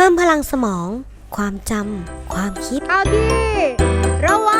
เพิ่มพลังสมอง ความจำความคิด เอาที่ระวัง